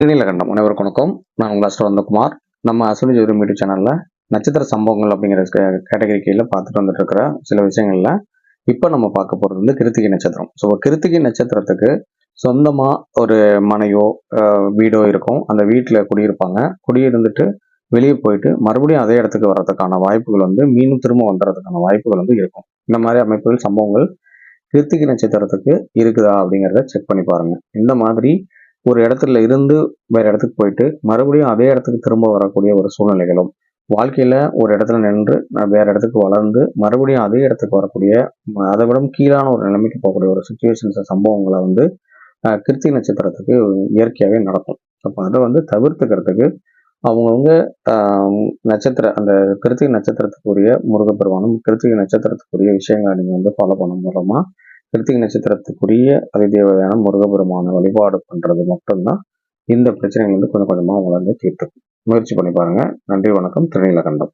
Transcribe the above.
நீலகண்டம் அனைவருக்கும் வணக்கம். நான் உங்கள் அஸ்டர் வந்தகுமார் நம்ம அஸ்வினி ஜோதிடம் யூடியூப் சேனலில் நட்சத்திர சம்பவங்கள் அப்படிங்கிற கேட்டகரி கீழே பார்த்துட்டு வந்துட்டு இருக்கிற சில விஷயங்களில் இப்போ நம்ம பார்க்க போகிறது வந்து கிருத்திகை நட்சத்திரம். ஸோ கிருத்திகை நட்சத்திரத்துக்கு சொந்தமாக ஒரு மனையோ வீடோ இருக்கும். அந்த வீட்டில் குடியிருப்பாங்க. குடியிருந்துட்டு வெளியே போயிட்டு மறுபடியும் அதே இடத்துக்கு வர்றதுக்கான வாய்ப்புகள் வந்து மீண்டும் திரும்ப வந்துடுறதுக்கான வாய்ப்புகள் வந்து இருக்கும். இந்த மாதிரி அமைப்புகள் சம்பவங்கள் கிருத்திகை நட்சத்திரத்துக்கு இருக்குதா அப்படிங்கிறத செக் பண்ணி பாருங்க. இந்த மாதிரி ஒரு இடத்துல இருந்து வேற இடத்துக்கு போயிட்டு மறுபடியும் அதே இடத்துக்கு திரும்ப வரக்கூடிய ஒரு சூழ்நிலைகளும் வாழ்க்கையில ஒரு இடத்துல நின்று நான் வேற இடத்துக்கு வளர்ந்து மறுபடியும் அதே இடத்துக்கு வரக்கூடிய அதை விட கீழான ஒரு நிலைமைக்கு போகக்கூடிய ஒரு சுச்சுவேஷன்ஸ் சம்பவங்களை வந்து கிருத்தி நட்சத்திரத்துக்கு இயற்கையாகவே நடக்கும். அப்போ அதை வந்து தவிர்த்துக்கிறதுக்கு அவங்கவுங்க நட்சத்திர அந்த கிருத்திகை நட்சத்திரத்துக்குரிய முருகப்பெருமானும் கிருத்திகை நட்சத்திரத்துக்குரிய விஷயங்களை நீங்கள் வந்து ஃபாலோ பண்ண மூலமாக கிருத்திகை நட்சத்திரத்துக்குரிய அதிதேவதையான முருகபெருமான வழிபாடு பண்ணுறது மட்டும்தான் இந்த பிரச்சனைகள் வந்து கொஞ்சம் கொஞ்சமாக வளர்ந்து வந்து தீர்த்துக்கும். முயற்சி பண்ணி பாருங்க. நன்றி வணக்கம். திருநீலகண்டம்.